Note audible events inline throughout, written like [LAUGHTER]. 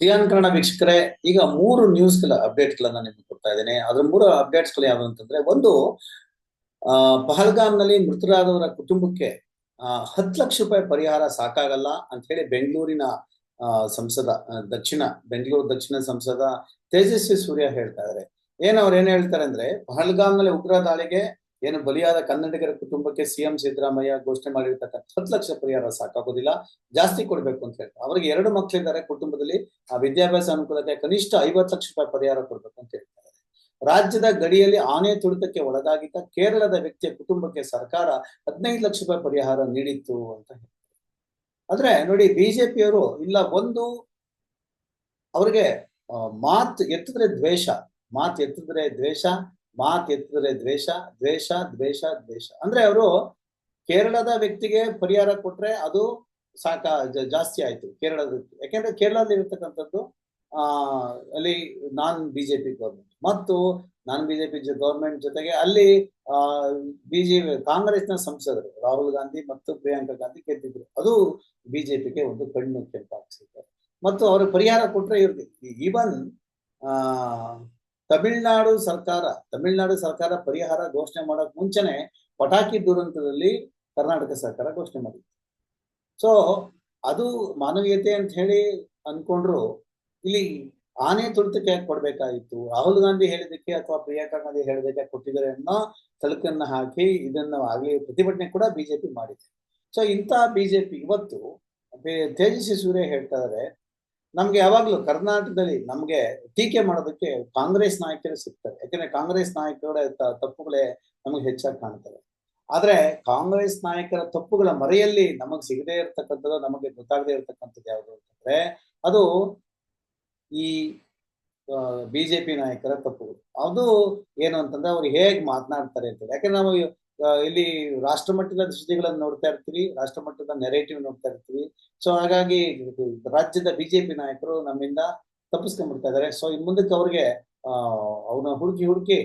Xi'an Kannada ವೀಕ್ಷಕರೇ, ಈಗ ಮೂರು ನ್ಯೂಸ್ಗಳ ಅಪ್ಡೇಟ್ ಗಳನ್ನ ನಿಮ್ಗೆ ಕೊಡ್ತಾ ಇದ್ದೇನೆ. ಅದ್ರ ಮೂರು ಅಪ್ಡೇಟ್ಸ್ಗಳು ಯಾವ್ದು ಅಂತಂದ್ರೆ, ಒಂದು, ಆ ಪಹಲ್ಗಾಮ್ನಲ್ಲಿ ಮೃತರಾದವರ ಕುಟುಂಬಕ್ಕೆ ಹತ್ತು ಲಕ್ಷ ರೂಪಾಯಿ ಪರಿಹಾರ ಸಾಕಾಗಲ್ಲ ಅಂತ ಹೇಳಿ ಬೆಂಗಳೂರಿನ ಸಂಸದ ದಕ್ಷಿಣ, ಬೆಂಗಳೂರು ದಕ್ಷಿಣ ಸಂಸದ ತೇಜಸ್ವಿ ಸೂರ್ಯ ಹೇಳ್ತಾ ಇದಾರೆ ಏನ್ ಅವ್ರು ಏನ್ ಹೇಳ್ತಾರೆ ಅಂದ್ರೆ ಪಹಲ್ಗಾಮ್ನಲ್ಲಿ ಉಗ್ರ ದಾಳಿಗೆ ಏನು ಬಲಿಯಾದ ಕನ್ನಡಿಗರ ಕುಟುಂಬಕ್ಕೆ ಸಿಎಂ ಸಿದ್ದರಾಮಯ್ಯ ಘೋಷಣೆ ಮಾಡಿರ್ತಕ್ಕಂಥ ಹತ್ತು ಲಕ್ಷ ಪರಿಹಾರ ಸಾಕಾಗೋದಿಲ್ಲ. ಜಾಸ್ತಿ ಕೊಡ್ಬೇಕು ಅಂತ ಹೇಳ್ತಾರೆ. ಅವ್ರಿಗೆ ಎರಡು ಮಕ್ಕಳಿದ್ದಾರೆ ಕುಟುಂಬದಲ್ಲಿ. ಆ ವಿದ್ಯಾಭ್ಯಾಸ ಅನುಕೂಲತೆ ಕನಿಷ್ಠ ಐವತ್ತು ಲಕ್ಷ ರೂಪಾಯಿ ಪರಿಹಾರ ಕೊಡ್ಬೇಕು ಅಂತ ಹೇಳ್ತಾರೆ. ರಾಜ್ಯದ ಗಡಿಯಲ್ಲಿ ಆನೆ ತುಳಿತಕ್ಕೆ ಒಳಗಾಗಿದ್ದ ಕೇರಳದ ವ್ಯಕ್ತಿಯ ಕುಟುಂಬಕ್ಕೆ ಸರ್ಕಾರ ಹದಿನೈದು ಲಕ್ಷ ರೂಪಾಯಿ ಪರಿಹಾರ ನೀಡಿತ್ತು ಅಂತ ಹೇಳ್ತಾರೆ. ಆದ್ರೆ ನೋಡಿ ಬಿಜೆಪಿಯವರು ಇಲ್ಲ ಒಂದು ಅವ್ರಿಗೆ ಮಾತ್ ಎತ್ತಿದ್ರೆ ದ್ವೇಷ, ಮಾತ್ ಎತ್ತಿದ್ರೆ ದ್ವೇಷ ಮಾತ್ ಎತ್ತಿದ್ರೆ ದ್ವೇಷ ದ್ವೇಷ ದ್ವೇಷ ದ್ವೇಷ. ಅಂದ್ರೆ ಅವರು ಕೇರಳದ ವ್ಯಕ್ತಿಗೆ ಪರಿಹಾರ ಕೊಟ್ರೆ ಅದು ಸಾಕ ಜಾಸ್ತಿ ಆಯ್ತು ಕೇರಳದ ಯಾಕೆಂದ್ರೆ ಕೇರಳದಲ್ಲಿ ಇರತಕ್ಕಂಥದ್ದು, ಆ, ಅಲ್ಲಿ ನಾನ್ ಬಿಜೆಪಿ ಗೌರ್ಮೆಂಟ್ ಮತ್ತು ನಾನ್ ಬಿಜೆಪಿ ಗೌರ್ಮೆಂಟ್ ಜೊತೆಗೆ ಅಲ್ಲಿ, ಆ ಬಿಜೆಪಿ ಕಾಂಗ್ರೆಸ್ನ ಸಂಸದರು, ರಾಹುಲ್ ಗಾಂಧಿ ಮತ್ತು ಪ್ರಿಯಾಂಕಾ ಗಾಂಧಿ ಗೆದ್ದಿದ್ರು. ಅದು ಬಿಜೆಪಿಗೆ ಒಂದು ಕಣ್ಣು ಕೆಂಪಾಗ್ಸಿದೆ. ಮತ್ತು ಅವರು ಪರಿಹಾರ ಕೊಟ್ರೆ ಇವ್ರಿಗೆ. ಈವನ್, ಆ ತಮಿಳ್ನಾಡು ಸರ್ಕಾರ ತಮಿಳ್ನಾಡು ಸರ್ಕಾರ ಪರಿಹಾರ ಘೋಷಣೆ ಮಾಡೋಕ್ ಮುಂಚೆನೆ ಪಟಾಕಿ ದುರಂತದಲ್ಲಿ ಕರ್ನಾಟಕ ಸರ್ಕಾರ ಘೋಷಣೆ ಮಾಡಿತ್ತು. ಸೊ ಅದು ಮಾನವೀಯತೆ ಅಂತ ಹೇಳಿ ಅನ್ಕೊಂಡ್ರು, ಇಲ್ಲಿ ಆನೆ ತುಳಿತಕ್ಕೆ ಯಾಕೆ ಕೊಡ್ಬೇಕಾಗಿತ್ತು? ರಾಹುಲ್ ಗಾಂಧಿ ಹೇಳಿದಕ್ಕೆ ಅಥವಾ ಪ್ರಿಯಾಂಕಾ ಗಾಂಧಿ ಹೇಳಿದಕ್ಕೆ ಕೊಟ್ಟಿದ್ದಾರೆ ಅನ್ನೋ ತಳಕನ್ನ ಹಾಕಿ ಇದನ್ನ ಆಗಲಿ ಪ್ರತಿಭಟನೆ ಕೂಡ ಬಿಜೆಪಿ ಮಾಡಿದೆ. ಸೊ ಇಂತಹ ಬಿಜೆಪಿ ಇವತ್ತು ತೇಜಸ್ವಿ ಸೂರ್ಯ ಹೇಳ್ತಾ ಇದಾರೆ ನಮ್ಗೆ ಯಾವಾಗ್ಲೂ ಕರ್ನಾಟಕದಲ್ಲಿ ನಮ್ಗೆ ಟೀಕೆ ಮಾಡೋದಕ್ಕೆ ಕಾಂಗ್ರೆಸ್ ನಾಯಕರೇ ಸಿಗ್ತಾರೆ. ಯಾಕಂದ್ರೆ ಕಾಂಗ್ರೆಸ್ ನಾಯಕರ ತಪ್ಪುಗಳೇ ನಮಗೆ ಹೆಚ್ಚಾಗಿ ಕಾಣ್ತವೆ. ಆದ್ರೆ ಕಾಂಗ್ರೆಸ್ ನಾಯಕರ ತಪ್ಪುಗಳ ಮರೆಯಲ್ಲಿ ನಮಗ್ ಸಿಗದೇ ಇರತಕ್ಕಂಥದ್ದು, ನಮಗೆ ಗೊತ್ತಾಗದೇ ಇರತಕ್ಕಂಥದ್ದು ಯಾವುದು ಅಂತಂದ್ರೆ, ಅದು ಈ ಬಿಜೆಪಿ ನಾಯಕರ ತಪ್ಪುಗಳು. ಅದು ಏನು ಅಂತಂದ್ರೆ ಅವ್ರು ಹೇಗ್ ಮಾತನಾಡ್ತಾರೆ ಅಂತ ಯಾಕಂದ್ರೆ ನಾವು ಇಲ್ಲಿ ರಾಷ್ಟ್ರ ಮಟ್ಟದ ಸುದ್ದಿಗಳನ್ನು ನೋಡ್ತಾ ಇರ್ತೀವಿ ರಾಷ್ಟ್ರ ಮಟ್ಟದ ನೆರೇಟಿವ್ ನೋಡ್ತಾ ಇರ್ತೀವಿ. ಸೊ ಹಾಗಾಗಿ ರಾಜ್ಯದ ಬಿಜೆಪಿ ನಾಯಕರು ನಮ್ಮಿಂದ ತಪ್ಪಿಸ್ಕೊಂಡ್ಬಿಡ್ತಾ ಇದಾರೆ ಸೊ ಇನ್ ಮುಂದಕ್ಕೆ ಅವ್ರಿಗೆ ಅವನ ಹುಡುಕಿ ಹುಡುಕಿ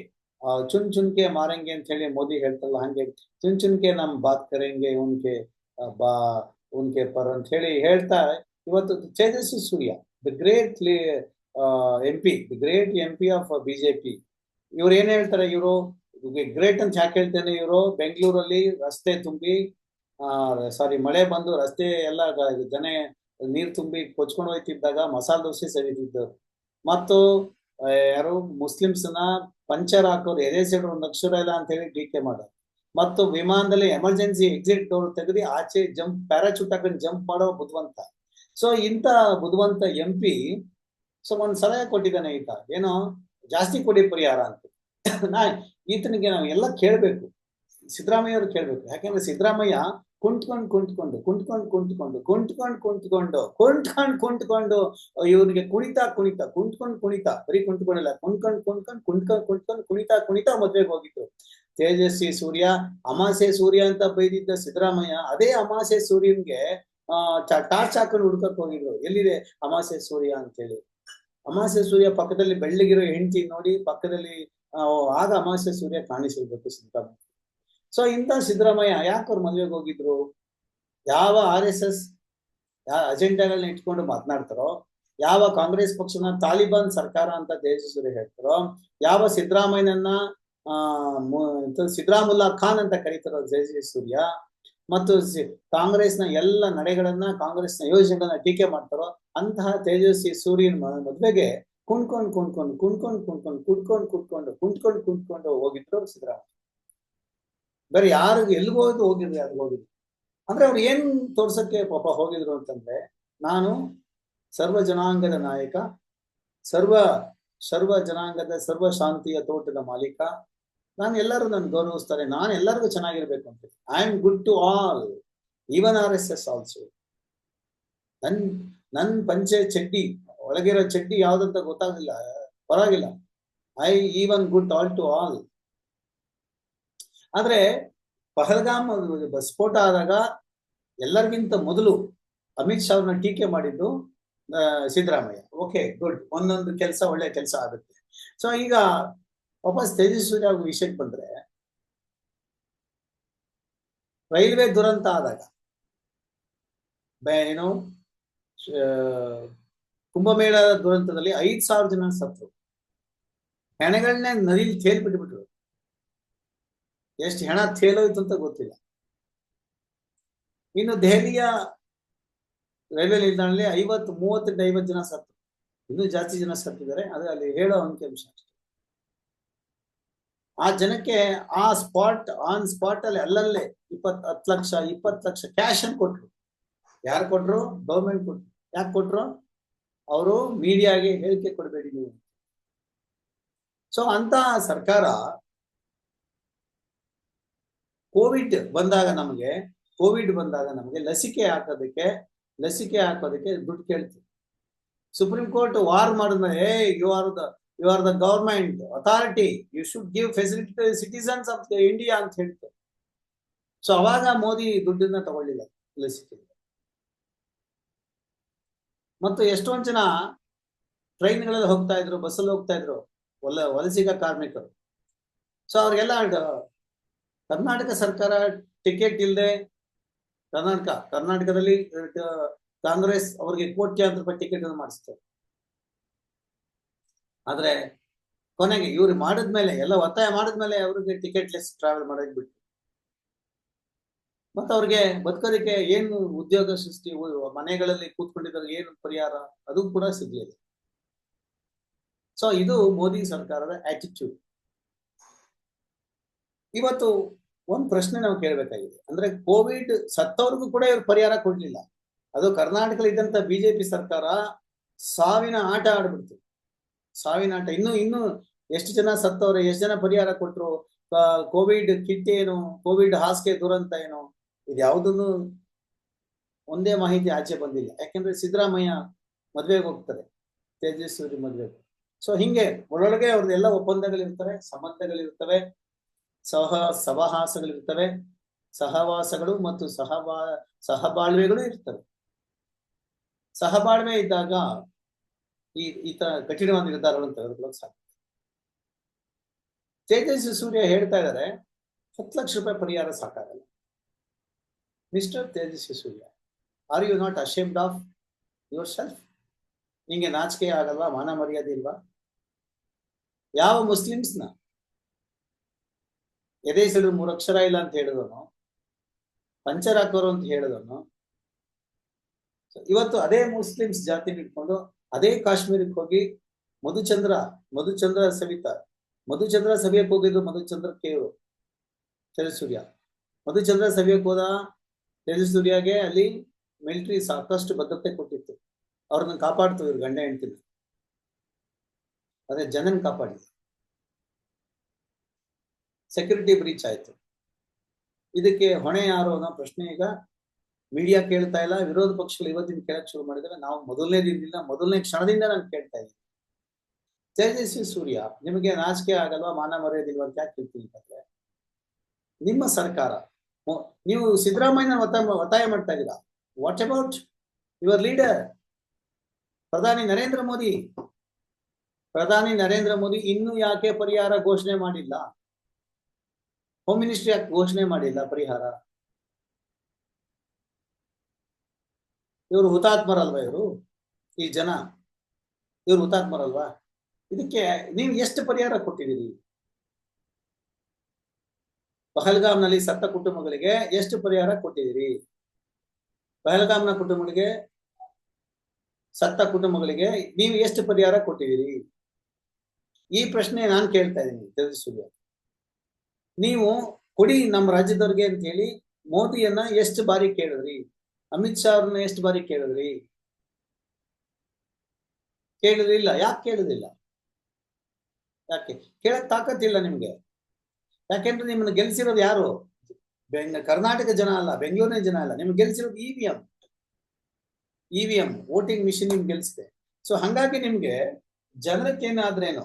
ಚುನ್ ಚುನ್ಕೆ ಮಾರಂಗೆ ಅಂತ ಹೇಳಿ ಮೋದಿ ಹೇಳ್ತಲ್ಲ ಹಂಗೆ, ಚುನ್ ಚುನ್ಕೆ ನಮ್ ಬಾತ್ ಕರೆಂಗೆ ಉನ್ಕೆ ಬಾ, ಉನ್ಕೆ ಪರ್ ಅಂತ ಹೇಳಿ ಹೇಳ್ತಾ, ಇವತ್ತು Tejasvi Surya the great M P the great M P of BJP ಇವ್ರು ಏನ್ ಹೇಳ್ತಾರೆ ಇವರು? ಗ್ರೇಟ್ ಅಂತ ಯಾಕೆ ಹೇಳ್ತೇನೆ ಇವರು? ಬೆಂಗಳೂರಲ್ಲಿ ರಸ್ತೆ ತುಂಬಿ ಸಾರಿ ಮಳೆ ಬಂದು ರಸ್ತೆ ಎಲ್ಲ ಜನ ನೀರು ತುಂಬಿ ಕೊಚ್ಕೊಂಡು ಹೋಯ್ತಿದ್ದಾಗ ಮಸಾಲೆ ದೋಸೆ ಸವಿತಿದ್ದರು ಮತ್ತು ಯಾರು? ಮುಸ್ಲಿಮ್ಸ್ನ ಪಂಚರ್ ಹಾಕೋರು ಎದೆ ನಕ್ಷರ ಇಲ್ಲ ಅಂತ ಹೇಳಿ ಟೀಕೆ ಮಾಡೋರು ಮತ್ತು ವಿಮಾನದಲ್ಲಿ ಎಮರ್ಜೆನ್ಸಿ ಎಕ್ಸಿಟ್ ಡೋರ್ ತೆಗೆದು ಆಚೆ ಜಂಪ್ ಪ್ಯಾರಾಚೂಟ್ ಹಾಕೊಂಡು ಜಂಪ್ ಮಾಡೋ ಬುದ್ಧಿವಂತ ಸೊ ಇಂಥ ಬುದ್ಧಿವಂತ ಎಂ ಪಿ ಸೊ ಒಂದು ಸಲಹೆ ಕೊಟ್ಟಿದ್ದಾನೆ ಈತ. ಏನೋ? ಜಾಸ್ತಿ ಕೊಡಿ ಪರಿಹಾರ ಅಂತ. [COUGHS] ನಾ ಈತನಿಗೆ ನಾವು ಎಲ್ಲ ಕೇಳಬೇಕು. ಸಿದ್ದರಾಮಯ್ಯ ಅವರು ಕೇಳಬೇಕು. ಯಾಕೆಂದ್ರೆ ಸಿದ್ದರಾಮಯ್ಯ ಕುಂಟ್ಕೊಂಡು ಕುಂಟ್ಕೊಂಡು ಕುಂಟ್ಕೊಂಡು ಕುಂಟ್ಕೊಂಡು ಕುಂಟ್ಕೊಂಡು ಕುಂಟ್ಕೊಂಡು ಕುಂಟ್ಕೊಂಡು ಕುಂಟ್ಕೊಂಡು ಇವನಿಗೆ ಕುಣಿತಾ ಕುಣಿತಾ ಕುಂಟ್ಕೊಂಡು ಕುಣಿತಾ, ಬರೀ ಕುಂಟ್ಕೊಂಡಿಲ್ಲ ಕುಂಟ್ಕೊಂಡು ಕುಂಟ್ಕೊಂಡು ಕುಂಟ್ಕೊಂಡು ಕುಂಟ್ಕೊಂಡು ಕುಣಿತಾ ಕುಣಿತಾ ಮದ್ವೆಗೆ ಹೋಗಿದ್ರು. ತೇಜಸ್ವಿ ಸೂರ್ಯ, ಅಮಾಸೆ ಸೂರ್ಯ ಅಂತ ಬೈದಿದ್ದ ಸಿದ್ದರಾಮಯ್ಯ, ಅದೇ ಅಮಾಸೆ ಸೂರ್ಯನ್ಗೆ, ಆ ಟಾರ್ಚ್ ಹಾಕೊಂಡು ಹುಡ್ಕಕ್ ಹೋಗಿದ್ರು. ಎಲ್ಲಿದೆ ಅಮಾಸೆ ಸೂರ್ಯ ಅಂತೇಳಿ. ಅಮಾಸೆ ಸೂರ್ಯ ಪಕ್ಕದಲ್ಲಿ ಬೆಳ್ಳಗಿರೋ ಹೆಂಡತಿ ನೋಡಿ, ಪಕ್ಕದಲ್ಲಿ ಆಗ ಅಮಾವಾಸ್ಯ ಸೂರ್ಯ ಕಾಣಿಸಿರ್ಬೇಕು ಸಿದ್ದರಾಮಯ್ಯ ಸೊ ಇಂಥ ಸಿದ್ದರಾಮಯ್ಯ ಯಾಕೆ ಅವ್ರು ಮದುವೆಗೆ ಹೋಗಿದ್ರು? ಯಾವ ಆರ್ ಎಸ್ ಎಸ್ ಅಜೆಂಡಾಗಳನ್ನ ಇಟ್ಕೊಂಡು ಮಾತನಾಡ್ತಾರೋ? ಯಾವ ಕಾಂಗ್ರೆಸ್ ಪಕ್ಷನ ತಾಲಿಬಾನ್ ಸರ್ಕಾರ ಅಂತ ತೇಜಸ್ವಿ ಹೇಳ್ತಾರೋ? ಯಾವ ಸಿದ್ದರಾಮಯ್ಯನನ್ನ ಸಿದ್ದರಾಮುಲ್ಲಾ ಖಾನ್ ಅಂತ ಕರೀತಾರೋ ತೇಜಸ್ವಿ ಸೂರ್ಯ? ಮತ್ತು ಕಾಂಗ್ರೆಸ್ನ ಎಲ್ಲ ನಡೆಗಳನ್ನ, ಕಾಂಗ್ರೆಸ್ನ ಯೋಜನೆಗಳನ್ನ ಟೀಕೆ ಮಾಡ್ತಾರೋ? ಅಂತಹ ತೇಜಸ್ವಿ ಸೂರ್ಯನ ಮದ್ವೆಗೆ ಕುಣ್ಕೊಂಡು ಕುಣ್ಕೊಂಡು ಕುಣ್ಕೊಂಡು ಕುಣ್ಕೊಂಡು ಕುಡ್ಕೊಂಡು ಕುಡ್ಕೊಂಡು ಕುಂತ್ಕೊಂಡು ಕುಂತ್ಕೊಂಡು ಹೋಗಿದ್ರು ಸಿದ್ದರಾಮಯ್ಯ. ಬರೀ ಯಾರು ಎಲ್ಲಿಗೆ ಹೋಗಿದ್ದು ಹೋಗಿದ್ರು ಯಾರಿಗೂ ಹೋಗಿದ್ರು. ಅಂದ್ರೆ ಅವ್ರು ಏನ್ ತೋರ್ಸಕ್ಕೆ ಪಾಪ ಹೋಗಿದ್ರು ಅಂತಂದ್ರೆ, ನಾನು ಸರ್ವ ಜನಾಂಗದ ನಾಯಕ, ಸರ್ವ ಸರ್ವ ಜನಾಂಗದ, ಸರ್ವ ಶಾಂತಿಯ ತೋಟದ ಮಾಲೀಕ, ನಾನು ಎಲ್ಲರೂ ನನ್ ಗೌರವಿಸ್ತಾರೆ, ನಾನು ಎಲ್ಲರಿಗೂ ಚೆನ್ನಾಗಿರ್ಬೇಕು ಅಂತ. I am good to all even R S S also ನನ್ ನನ್ ಪಂಚೆ ಚಡ್ಡಿ ಒಳಗಿರೋ ಚಡ್ಡಿ ಯಾವ್ದಂತ ಗೊತ್ತಾಗಿಲ್ಲ ಪರವಾಗಿಲ್ಲ. I even good all to all ಆದ್ರೆ ಪಹಲ್ಗಾಮ್ ಸ್ಫೋಟ ಆದಾಗ ಎಲ್ಲರಿಗಿಂತ ಮೊದಲು ಅಮಿತ್ ಶಾ ಅವ್ರನ್ನ ಟೀಕೆ ಮಾಡಿದ್ದು ಸಿದ್ದರಾಮಯ್ಯ. ಓಕೆ ಗುಡ್ ಒಂದೊಂದು ಕೆಲಸ ಒಳ್ಳೆ ಕೆಲಸ ಆಗುತ್ತೆ. ಸೊ ಈಗ ವಾಪಸ್ ತೇಜಸ್ವಿ ಅವ್ರ ವಿಷಯಕ್ಕೆ ಬಂದ್ರೆ, ರೈಲ್ವೆ ದುರಂತ ಆದಾಗ ಏನು ಕುಂಭಮೇಳ ದುರಂತದಲ್ಲಿ ಐದ್ ಸಾವಿರ ಜನ ಸತ್ರು ಹೆಣಗಳನ್ನೇ ನದಿಲಿ ತೇಲ್ ಬಿಟ್ಬಿಟ್ರು ಎಷ್ಟು ಹೆಣ ತೇಲೋಯ್ತು ಅಂತ ಗೊತ್ತಿಲ್ಲ. ಇನ್ನು ದೆಹಲಿಯ ರೈಲ್ವೆ ನಿಲ್ದಾಣದಲ್ಲಿ ಐವತ್ತು ಮೂವತ್ತರಿಂದ ಐವತ್ತು ಜನ ಸತ್ತು ಇನ್ನೂ ಜಾಸ್ತಿ ಜನ ಸತ್ತಿದ್ದಾರೆ. ಅದು ಅಲ್ಲಿ ಹೇಳೋ ಅಂಕಿಅಂಶ ಅಷ್ಟೇ. ಆ ಜನಕ್ಕೆ ಆ ಸ್ಪಾಟ್, ಆನ್ ಸ್ಪಾಟ್ ಅಲ್ಲಿ ಅಲ್ಲಲ್ಲೇ ಇಪ್ಪತ್ ಹತ್ತು ಲಕ್ಷ, ಇಪ್ಪತ್ತು ಲಕ್ಷ ಕ್ಯಾಶ್ ಅನ್ನು ಕೊಟ್ರು. ಯಾರು ಕೊಟ್ರು? ಗೌರ್ಮೆಂಟ್ ಕೊಟ್ರು. ಯಾಕೆ ಕೊಟ್ರು? ಅವರು ಮೀಡಿಯಾಗೆ ಹೇಳಿಕೆ ಕೊಡಬೇಡಿ ನೀವು. ಸೊ ಅಂತ ಸರ್ಕಾರ ಕೋವಿಡ್ ಬಂದಾಗ ನಮಗೆ, ಕೋವಿಡ್ ಬಂದಾಗ ನಮಗೆ ಲಸಿಕೆ ಹಾಕೋದಕ್ಕೆ ಲಸಿಕೆ ಹಾಕೋದಕ್ಕೆ ದುಡ್ಡು ಕೇಳ್ತೀವಿ. ಸುಪ್ರೀಂ ಕೋರ್ಟ್ ವಾರ್ ಮಾಡಿದ್ಮೇಲೆ ಏ you are the you are the government authority you should give facility to citizens of India ಅಂತ ಹೇಳ್ತಾರೆ. ಸೊ ಅವಾಗ ಮೋದಿ ದುಡ್ಡನ್ನ ತಗೊಳ್ಳಿಲ್ಲ ಲಸಿಕೆ. ಮತ್ತು ಎಷ್ಟೊಂದ್ ಜನ ಟ್ರೈನ್ಗಳಲ್ಲಿ ಹೋಗ್ತಾ ಇದ್ರು, ಬಸ್ಸಲ್ಲಿ ಹೋಗ್ತಾ ಇದ್ರು ಒಲ ವಲಸಿಗ ಕಾರ್ಮಿಕರು. ಸೊ ಅವ್ರಿಗೆಲ್ಲ ಕರ್ನಾಟಕ ಸರ್ಕಾರ ಟಿಕೆಟ್ ಇಲ್ಲದೆ ಕರ್ನಾಟಕ, ಕರ್ನಾಟಕದಲ್ಲಿ ಕಾಂಗ್ರೆಸ್ ಅವರಿಗೆ ಕೋಟ್ಯಾಂತರ ರೂಪಾಯಿ ಟಿಕೆಟ್ ಅನ್ನು ಮಾಡಿಸ್ತಾರೆ ಆದ್ರೆ ಕೊನೆಗೆ ಇವ್ರು ಮಾಡಿದ್ಮೇಲೆ, ಎಲ್ಲ ಒತ್ತಾಯ ಮಾಡಿದ್ಮೇಲೆ ಅವ್ರಿಗೆ ಟಿಕೆಟ್ ಲೆಸ್ ಟ್ರಾವೆಲ್ ಮಾಡೋದ್ ಬಿಟ್ಟು ಮತ್ತೆ ಅವ್ರಿಗೆ ಬದುಕೋದಕ್ಕೆ ಏನು ಉದ್ಯೋಗ ಸೃಷ್ಟಿ ಮನೆಗಳಲ್ಲಿ ಕೂತ್ಕೊಂಡಿದ್ದವ್ರಿಗೆ ಏನು ಪರಿಹಾರ, ಅದು ಕೂಡ ಸಿಗ್ಲಿಲ್ಲ. ಸೊ ಇದು ಮೋದಿ ಸರ್ಕಾರದ ಆಟಿಟ್ಯೂಡ್ ಇವತ್ತು ಒಂದ್ ಪ್ರಶ್ನೆ ನಾವು ಕೇಳಬೇಕಾಗಿದೆ. ಅಂದ್ರೆ ಕೋವಿಡ್ ಸತ್ತವ್ರಿಗೂ ಕೂಡ ಇವ್ರು ಪರಿಹಾರ ಕೊಡ್ಲಿಲ್ಲ. ಅದು ಕರ್ನಾಟಕದಲ್ಲಿ ಇದ್ದಂತ ಬಿಜೆಪಿ ಸರ್ಕಾರ ಸಾವಿನ ಆಟ ಆಡ್ಬಿಡ್ತು. ಸಾವಿನ ಆಟ. ಇನ್ನು ಇನ್ನು ಎಷ್ಟು ಜನ ಸತ್ತವ್ರೆ, ಎಷ್ಟು ಜನ ಪರಿಹಾರ ಕೊಟ್ರು? ಕೋವಿಡ್ ಕಿಟ್ ಏನು, ಕೋವಿಡ್ ಹಾಸಿಗೆ ದುರಂತ ಏನು? ಇದ್ಯಾವುದನ್ನು ಒಂದೇ ಮಾಹಿತಿ ಆಚೆ ಬಂದಿಲ್ಲ. ಯಾಕೆಂದ್ರೆ ಸಿದ್ದರಾಮಯ್ಯ ಮದ್ವೆಗೆ ಹೋಗ್ತಾರೆ. ತೇಜಸ್ವಿ ಮದ್ವೆಗೆ. ಸೊ ಹಿಂಗೆ ಒಳೊಳಗೆ ಅವ್ರದ್ದೆಲ್ಲ ಒಪ್ಪಂದಗಳಿರ್ತವೆ ಸಂಬಂಧಗಳಿರ್ತವೆ ಸಹ ಸಹವಾಸಗಳಿರ್ತವೆ ಸಹವಾಸಗಳು ಮತ್ತು ಸಹಬಾ ಸಹಬಾಳ್ವೆಗಳು ಇರ್ತವೆ. ಸಹಬಾಳ್ವೆ ಇದ್ದಾಗ ಈ ಈ ತರ ಕಠಿಣವಾದ ನಿರ್ಧಾರಗಳನ್ನು ತೆಗೆದುಕೊಳ್ಳೋಕೆ ಸಾಧ್ಯ. ತೇಜಸ್ವಿ ಸೂರ್ಯ ಹೇಳ್ತಾ ಇದ್ದಾರೆ, ಹತ್ತು ಲಕ್ಷ ರೂಪಾಯಿ ಪರಿಹಾರ ಸಾಕಾಗಲ್ಲ. Mister Tejasvi Surya are you not ashamed of yourself ನಿಂಗೆ ನಾಚಿಕೆ ಆಗಲ್ವಾ, ಮಾನ ಮರ್ಯಾದೆ ಇಲ್ವಾ? ಯಾವ ಮುಸ್ಲಿಮ್ಸ್ನ? ಎದೆ ಹೆಸರು ಮೂರು ಅಕ್ಷರ ಇಲ್ಲ ಅಂತ ಹೇಳಿದನು ಪಂಚರ್ ಅಂತ ಹೇಳಿದನು ಇವತ್ತು ಅದೇ ಮುಸ್ಲಿಮ್ಸ್ ಜಾತಿ ಇಟ್ಕೊಂಡು ಅದೇ ಕಾಶ್ಮೀರಕ್ಕೆ ಹೋಗಿ ಮಧುಚಂದ್ರ ಮಧುಚಂದ್ರ ಸವಿತಾ, ಮಧುಚಂದ್ರ ಸವಿಯಕ್ಕೆ ಹೋಗಿದ್ರು ಮಧುಚಂದ್ರ ಕೇವು ಸೂರ್ಯ. ಮಧುಚಂದ್ರ ಸವಿಯಕ್ಕೆ ಹೋದ ಸೂರ್ಯಗೆ ಅಲ್ಲಿ ಮಿಲಿಟರಿ ಸಾಕಷ್ಟು ಭದ್ರತೆ ಕೊಟ್ಟಿತ್ತು. ಅವ್ರನ್ನ ಕಾಪಾಡ್ತು ಇವ್ರು ಗಂಡ ಹೆಂಡ್ತಿನ. ಅದೇ ಜನನ್ ಕಾಪಾಡಿ ಸೆಕ್ಯೂರಿಟಿ ಬ್ರೀಚ್ ಆಯ್ತು. ಇದಕ್ಕೆ ಹೊಣೆ ಯಾರು ಅನ್ನೋ ಪ್ರಶ್ನೆ ಈಗ ಮೀಡಿಯಾ ಕೇಳ್ತಾ ಇಲ್ಲ. ವಿರೋಧ ಪಕ್ಷಗಳು ಇವತ್ತಿನ ಕೇಳಕ್ ಶುರು ಮಾಡಿದ್ರೆ ನಾವು ಮೊದಲನೇ ದಿನದಿಂದ, ಮೊದಲನೇ ಕ್ಷಣದಿಂದ ನಾನು ಕೇಳ್ತಾ ಇದ್ದೀನಿ. ತೇಜಸ್ವಿ ಸೂರ್ಯ, ನಿಮಗೆ ನಾಚಿಕೆ ಆಗಲ್ವಾ? ಮಾನ ಮರ್ಯಾದಿಲ್ವಾ ಅಂತ ಯಾಕೆ ಕೇಳ್ತೀನಿ ನಿಮ್ಮ ಸರ್ಕಾರ ನೀವು ಸಿದ್ದರಾಮಯ್ಯನ ಒತ್ತಾಯ ಒತ್ತಾಯ ಮಾಡ್ತಾ ಇದ್ದೀರಾ? ವಾಟ್ ಅಬೌಟ್ ಯುವರ್ ಲೀಡರ್ ಪ್ರಧಾನಿ ನರೇಂದ್ರ ಮೋದಿ. ಪ್ರಧಾನಿ ನರೇಂದ್ರ ಮೋದಿ ಇನ್ನೂ ಯಾಕೆ ಪರಿಹಾರ ಘೋಷಣೆ ಮಾಡಿಲ್ಲ? ಹೋಮ್ ಮಿನಿಸ್ಟ್ರಿ ಯಾಕೆ ಘೋಷಣೆ ಮಾಡಿಲ್ಲ ಪರಿಹಾರ? ಇವರು ಹುತಾತ್ಮರಲ್ವಾ ಇವರು? ಈ ಜನ? ಇವರು ಹುತಾತ್ಮರಲ್ವಾ? ಇದಕ್ಕೆ ನೀವು ಎಷ್ಟು ಪರಿಹಾರ ಕೊಟ್ಟಿದ್ದೀರಿ? ಪಹಲ್ಗಾಮ್ನಲ್ಲಿ ಸತ್ತ ಕುಟುಂಬಗಳಿಗೆ ಎಷ್ಟು ಪರಿಹಾರ ಕೊಟ್ಟಿದ್ದೀರಿ? ಪಹಲ್ಗಾಮ್ನ ಕುಟುಂಬಗಳಿಗೆ, ಸತ್ತ ಕುಟುಂಬಗಳಿಗೆ ನೀವು ಎಷ್ಟು ಪರಿಹಾರ ಕೊಟ್ಟಿದ್ದೀರಿ? ಈ ಪ್ರಶ್ನೆ ನಾನು ಕೇಳ್ತಾ ಇದ್ದೀನಿ ತಿಳಿಸುವ ನೀವು ಕೊಡಿ ನಮ್ಮ ರಾಜ್ಯದವ್ರಿಗೆ ಅಂತ ಹೇಳಿ ಮೋದಿಯನ್ನ ಎಷ್ಟು ಬಾರಿ ಕೇಳಿದ್ರಿ? ಅಮಿತ್ ಶಾ ಅವ್ರನ್ನ ಎಷ್ಟು ಬಾರಿ ಕೇಳಿದ್ರಿ? ಕೇಳಿದ್ರಿಲ್ಲ, ಯಾಕೆ ಕೇಳುದಿಲ್ಲ ಯಾಕೆ? ಕೇಳಕ್ ತಾಕತ್ತಿಲ್ಲ ನಿಮ್ಗೆ. ಯಾಕೆಂದ್ರೆ ನಿಮ್ಮನ್ನು ಗೆಲ್ಸಿರೋದು ಯಾರು? ಬೆಂಗ, ಕರ್ನಾಟಕ ಜನ ಅಲ್ಲ, ಬೆಂಗಳೂರಿನ ಜನ ಅಲ್ಲ. ನಿಮ್ಗೆ ಗೆಲ್ಸಿರೋದು E V M E V M voting machine ನಿಮ್ಗೆ ಗೆಲ್ಸಿದೆ. ಸೊ ಹಂಗಾಗಿ ನಿಮ್ಗೆ ಜನಕ್ಕೇನಾದ್ರೇನು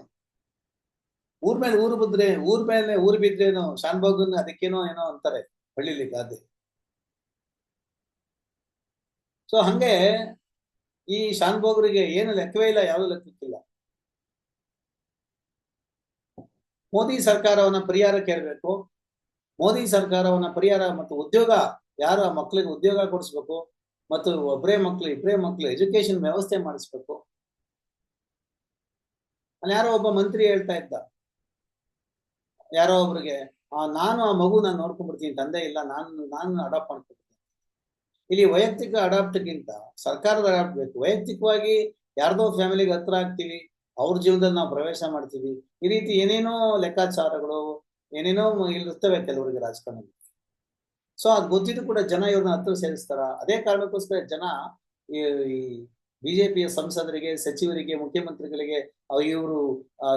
ಊರ್ ಮೇಲೆ ಊರು ಬಿದ್ರೆ, ಊರ್ ಮೇಲೆ ಊರು ಬಿದ್ರೇನು ಶಾನ್ಭೋಗನ್ ಅದಕ್ಕೇನೋ ಏನೋ ಅಂತಾರೆ ಹಳ್ಳಿಲಿ ಗಾದೆ ಸೊ ಹಂಗೆ ಈ ಶಾನ್ಭೋಗರಿಗೆ ಏನು ಲೆಕ್ಕವೇ ಇಲ್ಲ, ಯಾವುದು ಲೆಕ್ಕಕ್ಕಿಲ್ಲ. ಮೋದಿ ಸರ್ಕಾರವನ್ನ ಪರಿಹಾರ ಕೇಳಬೇಕು. ಮೋದಿ ಸರ್ಕಾರವನ್ನ ಪರಿಹಾರ ಮತ್ತು ಉದ್ಯೋಗ, ಯಾರ ಮಕ್ಕಳಿಗೆ ಉದ್ಯೋಗ ಕೊಡಿಸ್ಬೇಕು ಮತ್ತು ಒಬ್ಬರೇ ಮಕ್ಕಳು ಇಬ್ಬರೇ ಮಕ್ಕಳು ಎಜುಕೇಶನ್ ವ್ಯವಸ್ಥೆ ಮಾಡಿಸ್ಬೇಕು. ಅಲ್ಲಿ ಯಾರೋ ಒಬ್ಬ ಮಂತ್ರಿ ಹೇಳ್ತಾ ಇದ್ದ. ಯಾರೋ ಒಬ್ರಿಗೆ ನಾನು ಆ ಮಗು ನಾನು ನೋಡ್ಕೊಂಡ್ಬಿಡ್ತೀನಿ, ತಂದೆ ಇಲ್ಲ, ನಾನು ನಾನು ಅಡಾಪ್ಟ್ ಮಾಡ್ಕೊಡ್ತೀನಿ ಇಲ್ಲಿ ವೈಯಕ್ತಿಕ ಅಡಾಪ್ಟ್ಗಿಂತ ಸರ್ಕಾರದ ಅಡಾಪ್ಟ್ ಬೇಕು. ವೈಯಕ್ತಿಕವಾಗಿ ಯಾರ್ದೋ ಫ್ಯಾಮಿಲಿಗೆ ಹತ್ರ ಆಗ್ತೀವಿ. ಅವ್ರ ಜೀವನದಲ್ಲಿ ನಾವು ಪ್ರವೇಶ ಮಾಡ್ತೀವಿ. ಈ ರೀತಿ ಏನೇನೋ ಲೆಕ್ಕಾಚಾರಗಳು, ಏನೇನೋ ಇರ್ತವೆ ಕೆಲವರಿಗೆ ರಾಜಕಾರಣದಲ್ಲಿ. ಸೊ ಅದು ಗೊತ್ತಿದ್ದು ಕೂಡ ಜನ ಇವ್ರನ್ನ ಹತ್ರ ಸೇರಿಸ್ತಾರ. ಅದೇ ಕಾರಣಕ್ಕೋಸ್ಕರ ಜನ ಈ ಬಿಜೆಪಿಯ ಸಂಸದರಿಗೆ, ಸಚಿವರಿಗೆ, ಮುಖ್ಯಮಂತ್ರಿಗಳಿಗೆ ಇವರು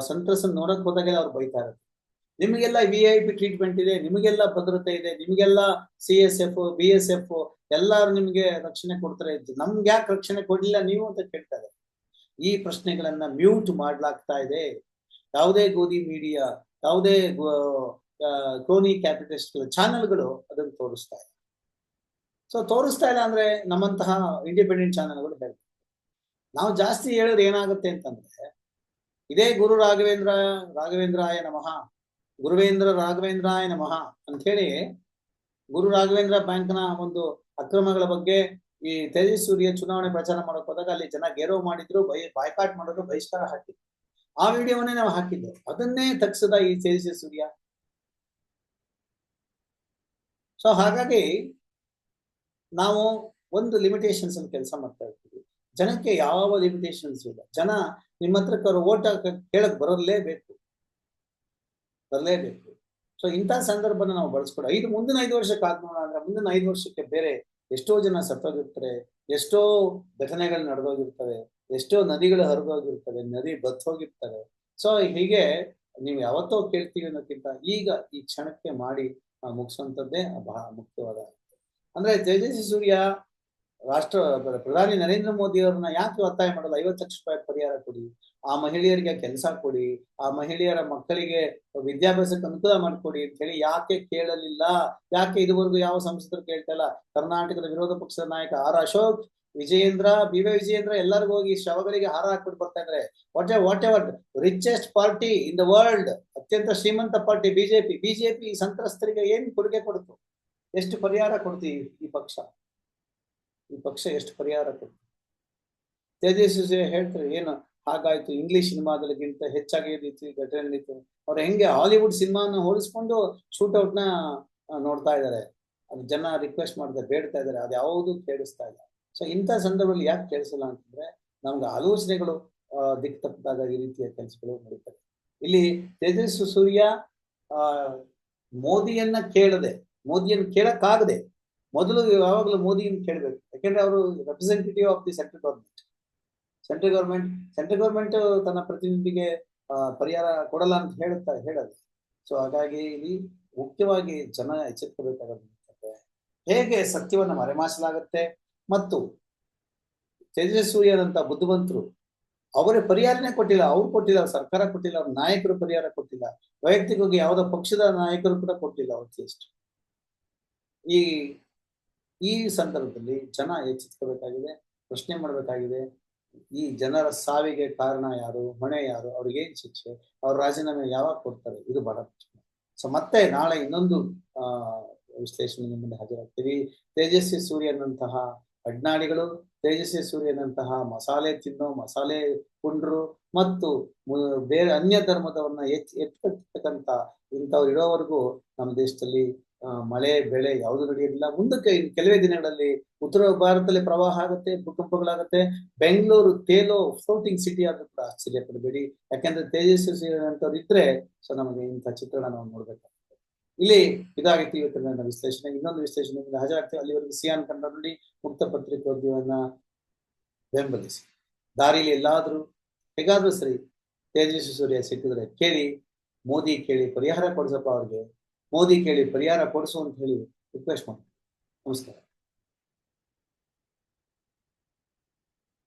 ಸಂತ್ರಸ್ತನ ನೋಡಕ್ ಹೋದಾಗೆಲ್ಲ ಅವ್ರು ಬೈತಾ ಇರುತ್ತೆ ನಿಮಗೆಲ್ಲ ವಿ ಐ ಪಿ ಟ್ರೀಟ್ಮೆಂಟ್ ಇದೆ, ನಿಮಗೆಲ್ಲ ಭದ್ರತೆ ಇದೆ, ನಿಮಗೆಲ್ಲ C S F B S F ಎಲ್ಲಾರು ನಿಮ್ಗೆ ರಕ್ಷಣೆ ಕೊಡ್ತಾರೆ. ನಮ್ಗೆ ಯಾಕೆ ರಕ್ಷಣೆ ಕೊಡ್ಲಿಲ್ಲ ನೀವು ಅಂತ ಕೇಳ್ತಾರೆ ಈ ಪ್ರಶ್ನೆಗಳನ್ನ ಮ್ಯೂಟ್ ಮಾಡ್ಲಾಗ್ತಾ ಇದೆ. ಯಾವುದೇ ಗೋಧಿ ಮೀಡಿಯಾ, ಯಾವುದೇ ಕೋನಿ ಕ್ಯಾಪಿಟಲಿಸ್ಟ್ ಚಾನೆಲ್ಗಳು ಅದನ್ನು ತೋರಿಸ್ತಾ ಇದೆ ಸೊ ತೋರಿಸ್ತಾ ಇಲ್ಲ ಅಂದ್ರೆ ನಮ್ಮಂತಹ ಇಂಡಿಪೆಂಡೆಂಟ್ ಚಾನೆಲ್ಗಳು ಹೇಳ್ತಾರೆ ನಾವು ಜಾಸ್ತಿ ಹೇಳಿದ್ರೆ ಏನಾಗುತ್ತೆ ಅಂತಂದ್ರೆ, ಇದೇ ಗುರು ರಾಘವೇಂದ್ರ, ರಾಘವೇಂದ್ರಾಯ ನಮಃ, ಗುರುವೇಂದ್ರ ರಾಘವೇಂದ್ರಾಯ ನಮಃ ಅಂತ ಹೇಳಿ ಗುರು ರಾಘವೇಂದ್ರ ಬ್ಯಾಂಕ್ನ ಒಂದು ಅಕ್ರಮಗಳ ಬಗ್ಗೆ ಈ ತೇಜಸ್ ಸೂರ್ಯ ಚುನಾವಣೆ ಪ್ರಚಾರ ಮಾಡಕ್ ಹೋದಾಗ ಅಲ್ಲಿ ಜನ ಗೇರೋ ಮಾಡಿದ್ರು, ಬೈ ಬಾಯ್ಕಾಟ್ ಮಾಡಿದ್ರು ಬಹಿಷ್ಕಾರ ಹಾಕಿದ್ರು. ಆ ವಿಡಿಯೋವನ್ನೇ ನಾವು ಹಾಕಿದ್ದೆ. ಅದನ್ನೇ ತಗ್ಸದ ಈ ತೇಜಸ್ವಿ ಸೂರ್ಯ. ಸೊ ಹಾಗಾಗಿ ನಾವು ಒಂದು ಲಿಮಿಟೇಷನ್ಸ್ ಅಲ್ಲಿ ಕೆಲಸ ಮಾಡ್ತಾ ಇರ್ತೀವಿ. ಜನಕ್ಕೆ ಯಾವ ಲಿಮಿಟೇಷನ್ಸ್ ಇಲ್ಲ. ಜನ ನಿಮ್ಮ ಹತ್ರಕ್ಕೆ ಅವರು ಓಟ್ ಕೇಳಕ್ ಬರಲೇಬೇಕು. ಬರಲೇಬೇಕು. ಸೊ ಇಂಥ ಸಂದರ್ಭನ ನಾವು ಬಳಸ್ಕೊಡ ಐದು, ಮುಂದಿನ ಐದು ವರ್ಷಕ್ಕೆ ಆದ್ಮೋಣ ಅಂದ್ರೆ ಮುಂದಿನ ಐದು ವರ್ಷಕ್ಕೆ ಬೇರೆ ಎಷ್ಟೋ ಜನ ಸತ್ತೋಗಿರ್ತಾರೆ, ಎಷ್ಟೋ ಘಟನೆಗಳು ನಡೆದೋಗಿರ್ತವೆ, ಎಷ್ಟೋ ನದಿಗಳು ಹರಿದೋಗಿರ್ತವೆ, ನದಿ ಬತ್ ಹೋಗಿರ್ತವೆ ಸೊ ಹೀಗೆ ನೀವು ಯಾವತ್ತೋ ಕೇಳ್ತೀವಿ ಅನ್ನೋಕ್ಕಿಂತ ಈಗ ಈ ಕ್ಷಣಕ್ಕೆ ಮಾಡಿ ಮುಗಿಸುವಂಥದ್ದೇ ಬಹಳ ಮುಖ್ಯವಾದ. ಅಂದ್ರೆ ತೇಜಸ್ವಿ ಸೂರ್ಯ ರಾಷ್ಟ್ರ, ಪ್ರಧಾನಿ ನರೇಂದ್ರ ಮೋದಿ ಅವ್ರನ್ನ ಯಾಕೆ ಒತ್ತಾಯ ಮಾಡಲ್ಲ ಐವತ್ತು ಲಕ್ಷ ರೂಪಾಯಿ ಪರಿಹಾರ ಕೊಡಿ. ಆ ಮಹಿಳೆಯರಿಗೆ ಕೆಲಸ ಕೊಡಿ. ಆ ಮಹಿಳೆಯರ ಮಕ್ಕಳಿಗೆ ವಿದ್ಯಾಭ್ಯಾಸಕ್ಕೆ ಅನುಕೂಲ ಮಾಡಿಕೊಡಿ ಅಂತ ಹೇಳಿ ಯಾಕೆ ಕೇಳಲಿಲ್ಲ? ಯಾಕೆ ಇದುವರೆಗೂ ಯಾವ ಸಂಸದರು ಕೇಳ್ತಾ ಕರ್ನಾಟಕದ ವಿರೋಧ ಪಕ್ಷದ ನಾಯಕ R Ashok, Vijayendra, B Y Vijayendra ಎಲ್ಲರಿಗೂ ಹೋಗಿ ಶವಗಳಿಗೆ ಹಾರ ಹಾಕ್ಬಿಟ್ಟು ಬರ್ತಾ ಇದ್ರೆ. What what ever richest party in the world ಅತ್ಯಂತ ಶ್ರೀಮಂತ ಪಾರ್ಟಿ ಬಿಜೆಪಿ. ಬಿಜೆಪಿ ಸಂತ್ರಸ್ತರಿಗೆ ಏನ್ ಕೊಡುಗೆ ಕೊಡ್ತು ಎಷ್ಟು ಪರಿಹಾರ ಕೊಡ್ತೀವಿ ಈ ಪಕ್ಷ? ಈ ಪಕ್ಷ ಎಷ್ಟು ಪರಿಹಾರ ಕೊಟ್ಟು ತೇಜಸ್ವಿ ಹೇಳ್ತಾರೆ, ಏನು, ಹಾಗಾಯ್ತು ಇಂಗ್ಲಿಷ್ ಸಿನಿಮಾದಲ್ಲಿಗಿಂತ ಹೆಚ್ಚಾಗಿ ರೀತಿ ಘಟನೆ ನಡೀತು ಅವ್ರು ಹೆಂಗೆ ಹಾಲಿವುಡ್ ಸಿನಿಮಾನ ಹೋಲಿಸ್ಕೊಂಡು ನ ನೋಡ್ತಾ ಇದ್ದಾರೆ. ಅದು ಜನ ರಿಕ್ವೆಸ್ಟ್ ಮಾಡ್ತಾರೆ ಬೇಡ್ತಾ ಇದ್ದಾರೆ, ಅದು ಯಾವುದು ಕೇಳಿಸ್ತಾ ಇಲ್ಲ. ಸೊ ಇಂಥ ಸಂದರ್ಭದಲ್ಲಿ ಯಾಕೆ ಕೇಳಿಸಲ್ಲ ಅಂತಂದ್ರೆ, ನಮ್ಗೆ ಆಲೋಚನೆಗಳು ದಿಕ್ ತಪ್ಪಿದಾಗ ಈ ರೀತಿಯ ಕೆಲಸಗಳು ನಡೀತವೆ ಇಲ್ಲಿ ತೇಜಸ್ವಿ ಸೂರ್ಯ ಮೋದಿಯನ್ನ ಕೇಳದೆ, ಮೋದಿಯನ್ನು ಕೇಳಕ್ಕಾಗದೆ ಮೊದಲು ಯಾವಾಗಲೂ ಅಂತ ಕೇಳಬೇಕು. ಯಾಕೆಂದ್ರೆ ಅವರು representative of the central government central government central government ತನ್ನ ಪ್ರತಿನಿಧಿಗೆ ಪರಿಹಾರ ಕೊಡಲ್ಲ ಅಂತ ಹೇಳುತ್ತಾ ಹೇಳೋದು ಸೊ ಹಾಗಾಗಿ ಇಲ್ಲಿ ಮುಖ್ಯವಾಗಿ ಜನ ಎಚ್ಚೆತ್ತಬೇಕಾದ ಹೇಗೆ ಸತ್ಯವನ್ನು ಮರೆಮಾಚಲಾಗುತ್ತೆ ಮತ್ತು ತೇಜಸ್ವಿಯರಂತ ಬುದ್ಧಿವಂತರು ಅವರೇ ಪರಿಹಾರನೇ ಕೊಟ್ಟಿಲ್ಲ, ಅವ್ರು ಕೊಟ್ಟಿಲ್ಲ, ಸರ್ಕಾರ ಕೊಟ್ಟಿಲ್ಲ, ಅವ್ರ ನಾಯಕರು ಪರಿಹಾರ ಕೊಟ್ಟಿಲ್ಲ, ವೈಯಕ್ತಿಕವಾಗಿ ಯಾವುದೋ ಪಕ್ಷದ ನಾಯಕರು ಕೂಡ ಕೊಟ್ಟಿಲ್ಲ ಅಟ್ಲೀಸ್ಟ್ ಈ ಈ ಸಂದರ್ಭದಲ್ಲಿ ಜನ ಎಚ್ಚೆತ್ಕೋಬೇಕಾಗಿದೆ, ಪ್ರಶ್ನೆ ಮಾಡಬೇಕಾಗಿದೆ, ಈ ಜನರ ಸಾವಿಗೆ ಕಾರಣ ಯಾರು, ಹೊಣೆ ಯಾರು, ಅವ್ರಿಗೆ ಏನ್ ಶಿಕ್ಷೆ, ಅವ್ರ ರಾಜೀನಾಮೆ ಯಾವಾಗ ಕೊಡ್ತಾರೆ, ಇದು ಬಹಳ ಸೊ ಮತ್ತೆ ನಾಳೆ ಇನ್ನೊಂದು, ಆ, ವಿಶ್ಲೇಷಣೆ ಮುಂದೆ ಹಾಜರಾಗ್ತೀವಿ. ತೇಜಸ್ವಿ ಸೂರ್ಯನಂತಹ ಅಡ್ನಾಡಿಗಳು, ತೇಜಸ್ವಿ ಸೂರ್ಯನಂತಹ ಮಸಾಲೆ ತಿನ್ನೋ, ಮಸಾಲೆ ಕುಂಡ್ರು ಮತ್ತು ಬೇರೆ ಅನ್ಯ ಧರ್ಮದವನ್ನ ಎಚ್ ಎತ್ತಕ್ಕಂತ ಇಂಥವ್ರು ಇರೋವರೆಗೂ ನಮ್ಮ ದೇಶದಲ್ಲಿ ಮಳೆ, ಬೆಳೆ ಯಾವುದು ನಡೆಯೋದಿಲ್ಲ ಮುಂದಕ್ಕೆ ಕೆಲವೇ ದಿನಗಳಲ್ಲಿ ಉತ್ತರ ಭಾರತದಲ್ಲಿ ಪ್ರವಾಹ ಆಗುತ್ತೆ, ಭೂಕಂಪಗಳಾಗುತ್ತೆ. ಬೆಂಗಳೂರು, ತೇಲೋ ಫ್ಲೋಟಿಂಗ್ ಸಿಟಿ ಆದ್ರೂ ಕೂಡ ಆಶ್ಚರ್ಯ ಪಡಬೇಡಿ. ಯಾಕಂದ್ರೆ ತೇಜಸ್ವಿ ಅಂತವ್ರು ಇದ್ರೆ ಸೊ ನಮಗೆ ಇಂಥ ಚಿತ್ರಣ ನಾವು ನೋಡ್ಬೇಕಾಗುತ್ತೆ. ಇಲ್ಲಿ ಇದಾಗಿತ್ತು ಇವತ್ತಿನ ವಿಶ್ಲೇಷಣೆ. ಇನ್ನೊಂದು ವಿಶ್ಲೇಷಣೆ ಹಾಜರಾಗ್ತೀವಿ. ಅಲ್ಲಿವರೆಗೂ ಸಿಯಾನ್ ಕನ್ನಡ ನೋಡಿ ಮುಕ್ತ ಪತ್ರಿಕೋದ್ಯಮವನ್ನ ಬೆಂಬಲಿಸಿ. ದಾರಿಲಿ ಎಲ್ಲಾದ್ರೂ ಹೇಗಾದ್ರೂ ಸರಿ ತೇಜಸ್ವಿ ಸೂರ್ಯ ಸಿಕ್ಕಿದ್ರೆ ಕೇಳಿ, ಮೋದಿ ಕೇಳಿ ಪರಿಹಾರ ಕೊಡಿಸಪ್ಪ ಅವ್ರಿಗೆ. ಮೋದಿ ಕೇಳಿ ಪರಿಹಾರ ಕೊಡಿಸು ಅಂತ ಹೇಳಿ ರಿಕ್ವೆಸ್ಟ್ ಮಾಡಿ ನಮಸ್ಕಾರ.